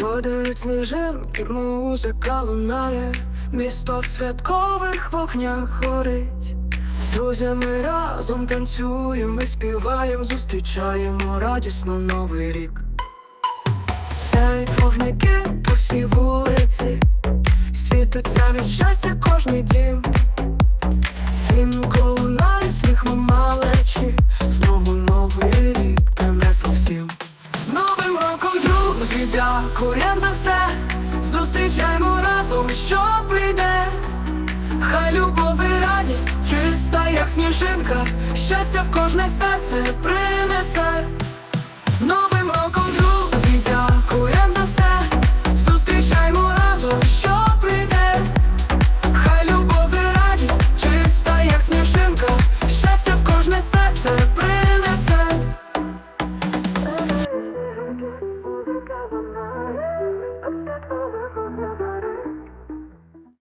Падають сніжинки, музика лунає, місто в святкових вогнях горить. З друзями разом танцюємо, співаємо, зустрічаємо радісно новий рік. Сяють вогники по всій вулиці, світиться від щастя кожний дім. Роком, друзі, дякуєм за все. Зустрічаємо разом, що прийде. Хай любов і радість чиста, як сніжинка, щастя в кожне серце принесе.